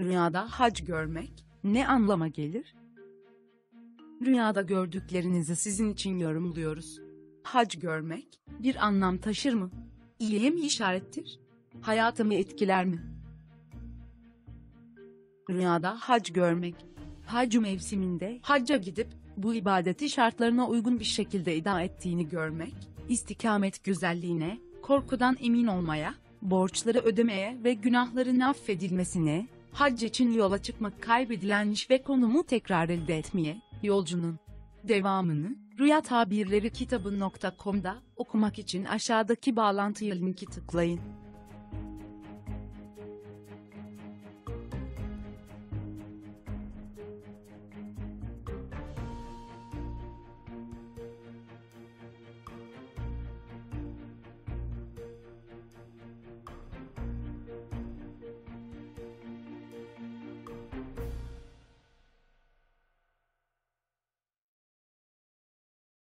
Rüyada hac görmek ne anlama gelir? Rüyada gördüklerinizi sizin için yorumluyoruz. Hac görmek bir anlam taşır mı? İyiye mi işarettir? Hayatımı etkiler mi? Rüyada hac görmek. Hac mevsiminde hacca gidip bu ibadeti şartlarına uygun bir şekilde eda ettiğini görmek, istikamet güzelliğine, korkudan emin olmaya, borçları ödemeye ve günahların affedilmesine, hac için yola çıkmak kaybedilen iş ve konumu tekrar elde etmeye, yolcunun devamını Rüya Tabirleri kitabı.com'da okumak için aşağıdaki bağlantıya linki tıklayın.